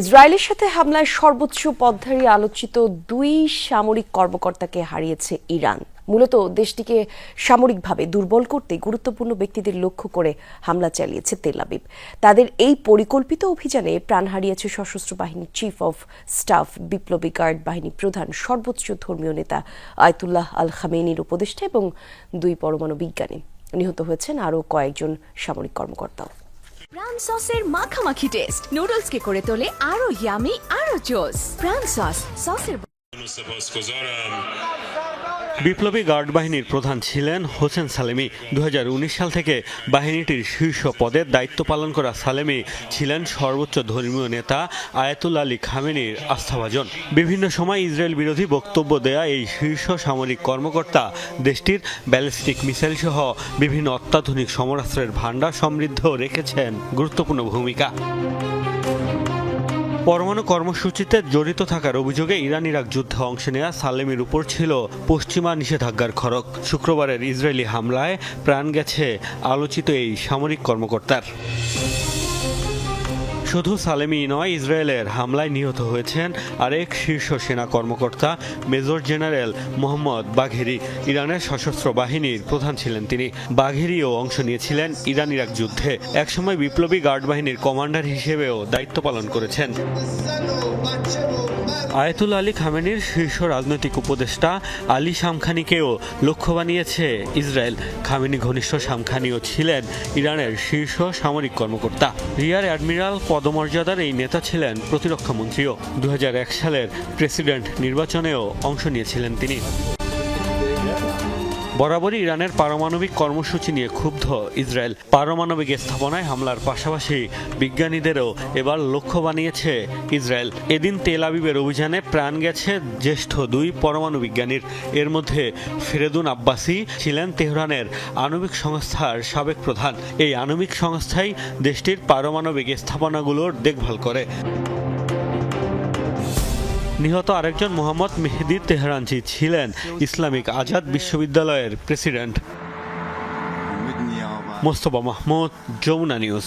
ইসরায়েলের সাথে হামলায় সর্বোচ্চ পদধারী আলোচিত দুই সামরিক কর্মকর্তাকে হারিয়েছে ইরান। মূলত দেশটিকে সামরিকভাবে দুর্বল করতে গুরুত্বপূর্ণ ব্যক্তিদের লক্ষ্য করে হামলা চালিয়েছে তেল আবিব। তাদের এই পরিকল্পিত অভিযানে প্রাণ হারিয়েছে সশস্ত্র বাহিনীর চিফ অফ স্টাফ বিপ্লবী গার্ড বাহিনী প্রধান, সর্বোচ্চ ধর্মীয় নেতা আয়তুল্লাহ আল খামেনির উপদেষ্টা এবং দুই পরমাণু বিজ্ঞানী। নিহত হয়েছেন আরও কয়েকজন সামরিক কর্মকর্তাও। প্রাণ সসের মাখামাখি টেস্ট নুডলসকে করে তোলে আরও ইয়ামি আরও জোস প্রাণ সস সসের বিপ্লবী গার্ড বাহিনীর প্রধান ছিলেন হোসেন সালেমি। দু হাজার উনিশ সাল থেকে বাহিনীটির শীর্ষ পদে দায়িত্ব পালন করা সালেমি ছিলেন সর্বোচ্চ ধর্মীয় নেতা আয়াতুল আলী খামেনির আস্থাভাজন। বিভিন্ন সময় ইসরায়েল বিরোধী বক্তব্য দেয়া এই শীর্ষ সামরিক কর্মকর্তা দেশটির ব্যালিস্টিক মিসাইল সহ বিভিন্ন অত্যাধুনিক সমরাস্ত্রের ভাণ্ডার সমৃদ্ধ রেখেছেন গুরুত্বপূর্ণ ভূমিকা। পরমাণু কর্মসূচিতে জড়িত থাকার অভিযোগে ইরান ইরাক যুদ্ধে অংশ নেওয়া সালেমের উপর ছিল পশ্চিমা নিষেধাজ্ঞার খড়ক শুক্রবারের ইসরায়েলি হামলায় প্রাণ গেছে আলোচিত এই সামরিক কর্মকর্তার। শুধু সালেমি নয়, ইসরায়েলের হামলায় নিহত হয়েছেন আরেক শীর্ষ সেনা কর্মকর্তা, মেজর জেনারেল মোহাম্মদ বাঘেরি। ইরানের সশস্ত্র বাহিনীর প্রধান ছিলেন তিনি। বাঘেরিও অংশ নিয়েছিলেন ইরান ইরাক যুদ্ধে। একসময় বিপ্লবী গার্ড বাহিনীর কমান্ডার হিসেবেও দায়িত্ব পালন করেছেন। আয়াতুল আলী খামেনির শীর্ষ রাজনৈতিক উপদেষ্টা আলী শামখানিকেও লক্ষ্য বানিয়েছে ইসরায়েল। খামেনি ঘনিষ্ঠ শামখানিও ছিলেন ইরানের শীর্ষ সামরিক কর্মকর্তা। রিয়ার অ্যাডমিরাল পদমর্যাদার এই নেতা ছিলেন প্রতিরক্ষা মন্ত্রীও। দু হাজার এক সালের প্রেসিডেন্ট নির্বাচনেও অংশ নিয়েছিলেন তিনি। বরাবরই ইরানের পারমাণবিক কর্মসূচি নিয়ে ক্ষুব্ধ ইসরায়েল। পারমাণবিক স্থাপনায় হামলার পাশাপাশি বিজ্ঞানীদেরও এবার লক্ষ্য বানিয়েছে ইসরায়েল। এদিন তেল আবিবের অভিযানে প্রাণ গেছে জ্যেষ্ঠ দুই পরমাণু বিজ্ঞানীর। এর মধ্যে ফেরেদুন আব্বাসি ছিলেন তেহরানের আণবিক সংস্থার সাবেক প্রধান। এই আণবিক সংস্থাই দেশটির পারমাণবিক স্থাপনাগুলোর দেখভাল করে। নিহত আরেকজন মোহাম্মদ মেহেদি তেহরানজি ছিলেন ইসলামিক আজাদ বিশ্ববিদ্যালয়ের প্রেসিডেন্ট। মোস্তফা মাহমুদ যমুনা নিউজ।